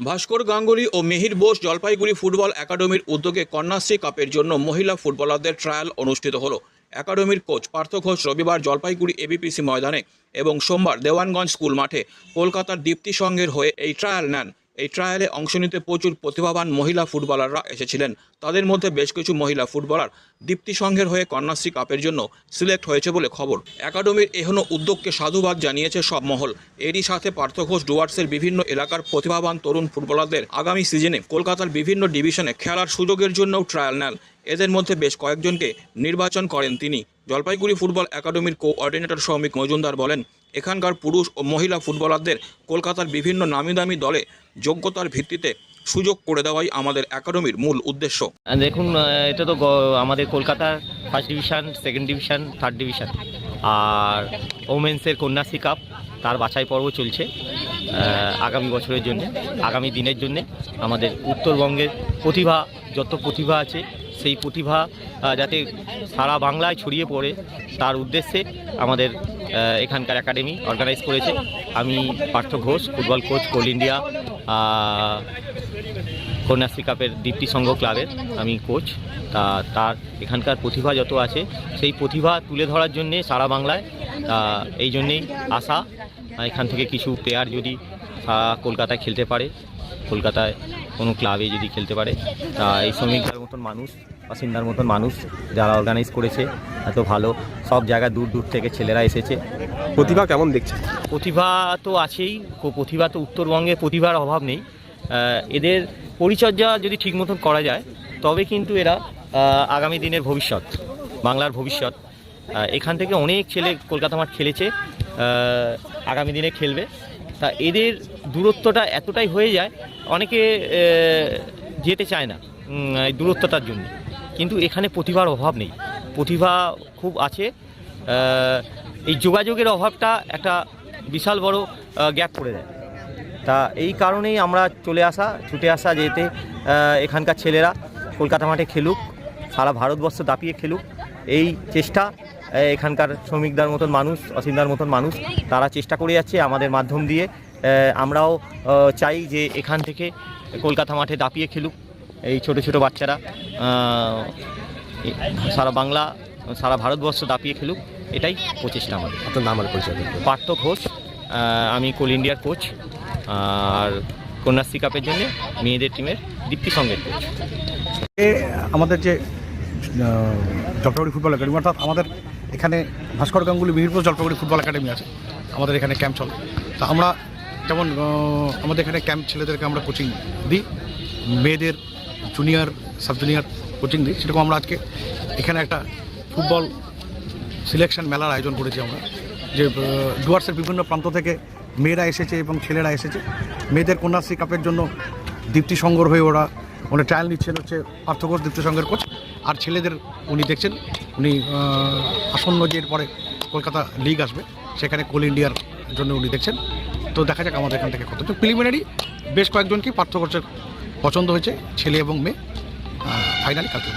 ভাস্কর গাঙ্গুলি ও মিহির বোস জলপাইগুড়ি ফুটবল একাডেমির উদ্যোগে কন্যাশ্রী কাপের জন্য মহিলা ফুটবলারদের ট্রায়াল অনুষ্ঠিত হলো। একাডেমির কোচ পার্থ ঘোষ রবিবার জলপাইগুড়ি এবিপিসি ময়দানে এবং সোমবার দেওয়ানগঞ্জ স্কুল মাঠে কলকাতার দীপ্তি সংঘের হয়ে এই ট্রায়াল নেন। এই ট্রায়ালে অংশ নিতে প্রচুর প্রতিভাবান মহিলা ফুটবলাররা এসেছিলেন। তাদের মধ্যে বেশ কিছু মহিলা ফুটবলার দীপ্তি সংঘের হয়ে কন্যাশ্রী কাপের জন্য সিলেক্ট হয়েছে বলে খবর। একাডেমির এহনো উদ্যোগকে সাধুবাদ জানিয়েছে সব মহল। এরই সাথে পার্থ ঘোষ, ডুয়ার্সের বিভিন্ন এলাকার প্রতিভাবান তরুণ ফুটবলারদের আগামী সিজনে কলকাতার বিভিন্ন ডিভিশনে খেলার সুযোগের জন্যও ট্রায়াল নেন। এদের মধ্যে বেশ কয়েকজনকে নির্বাচন করেন তিনি। জলপাইগুড়ি ফুটবল একাডেমির কোঅর্ডিনেটর শ্রমিক মজুমদার বলেন এখানকার পুরুষ ও মহিলা ফুটবলারদের কলকাতার বিভিন্ন নামি দামি দলে যোগ্যতার ভিত্তিতে সুযোগ করে দেওয়াই আমাদের একাডেমির মূল উদ্দেশ্য। দেখুন এটা তো আমাদের কলকাতার first division second division third division আর ওমেন্সের কন্যাশ্রী কাপ তার বাছাই পর্ব চলছে আগামী বছরের জন্য, আগামী দিনের জন্য। আমাদের উত্তরবঙ্গের প্রতিভা, যত প্রতিভা আছে, সেই প্রতিভা যাতে সারা বাংলায় ছড়িয়ে পড়ে, তার উদ্দেশ্যে আমাদের এখানকার একাডেমি অর্গানাইজ করেছে। আমি Partha Ghosh, football coach Coal India Kanyashree কাপের দীপ্তি সংঘ ক্লাবের আমি কোচ তা, তার এখানকার প্রতিভা যত আছে, সেই প্রতিভা তুলে ধরার জন্যে সারা বাংলায় এই জন্যেই আশা। এখান থেকে কিছু প্লেয়ার যদি কলকাতায় খেলতে পারে কলকাতায় কোনো ক্লাবে যদি খেলতে পারে তা এই শ্রমিকদের মতন মানুষ বাসিন্দার মতন মানুষ যারা অর্গানাইজ করেছে এত ভালো সব জায়গা দূর দূর থেকে ছেলেরা এসেছে। প্রতিভা কেমন দেখছে? প্রতিভা তো আছেই প্রতিভা তো উত্তরবঙ্গে প্রতিভার অভাব নেই। এদের পরিচর্যা যদি ঠিক মতন করা যায় তবে কিন্তু এরা আগামী দিনের ভবিষ্যৎ বাংলার ভবিষ্যৎ। এখান থেকে অনেক ছেলে কলকাতা মাঠ খেলেছে আগামী দিনে খেলবে। তা এদের দূরত্বটা এতটাই হয়ে যায়, অনেকে যেতে চায় না এই দূরত্বটার জন্য। কিন্তু এখানে প্রতিভার অভাব নেই। প্রতিভা খুব আছে এই যোগাযোগের অভাবটা একটা বিশাল বড় গ্যাপ পড়ে দেয় তা এই কারণেই আমরা চলে আসা, ছুটে আসা, যেতে এখানকার ছেলেরা, কলকাতা মাঠে খেলুক, সারা ভারতবর্ষ দাপিয়ে খেলুক, এই চেষ্টা এখানকার শ্রমিকদার মতন মানুষ অসীমদার মতন মানুষ তারা চেষ্টা করে যাচ্ছে আমাদের মাধ্যম দিয়ে। আমরাও চাই যে এখান থেকে কলকাতা মাঠে দাপিয়ে খেলুক এই ছোট ছোট বাচ্চারা। সারা বাংলা সারা ভারতবর্ষ দাপিয়ে খেলুক এটাই প্রচেষ্টা আমাদের। আপনার নাম আর পরিচয় পার্থ ঘোষ আমি কোল ইন্ডিয়ার কোচ আর কন্যাশ্রী কাপের জন্য মেয়েদের টিমের দীপ্তি সঙ্গে কোচ আমাদের যে জলপাইগুড়ি ফুটবল একাডেমি অর্থাৎ আমাদের এখানে ভাস্কর গাঙ্গুলি, মিহিরপুর জলপাইগুড়ি ফুটবল একাডেমি আছে। আমাদের এখানে ক্যাম্প চলে। তা আমরা যেমন আমাদের এখানে ক্যাম্প ছেলেদেরকে আমরা কোচিং দিই, মেয়েদের জুনিয়র সাব জুনিয়র কোচিং দিই। সেরকম আমরা আজকে এখানে একটা ফুটবল সিলেকশন মেলার আয়োজন করেছি আমরা, যে ডুয়ার্সের বিভিন্ন প্রান্ত থেকে মেয়েরা এসেছে এবং ছেলেরা এসেছে। মেয়েদের কন্যাশ্রী কাপের জন্য দীপ্তি সংঘর হয়ে ওরা ওরা ট্রায়াল নিচ্ছেন হচ্ছে পার্থঘোষ দীপ্তি সংঘের কোচ আর ছেলেদের উনি দেখছেন, উনি আসন্ন যে এরপরে কলকাতা লিগ আসবে, সেখানে কোল ইন্ডিয়ার জন্য উনি দেখছেন তো দেখা যাক আমাদের এখান থেকে কত প্রিলিমিনারি বেশ কয়েকজনকেই পার্থক্য পছন্দ হয়েছে, ছেলে এবং মেয়ে ফাইনালি কালকে।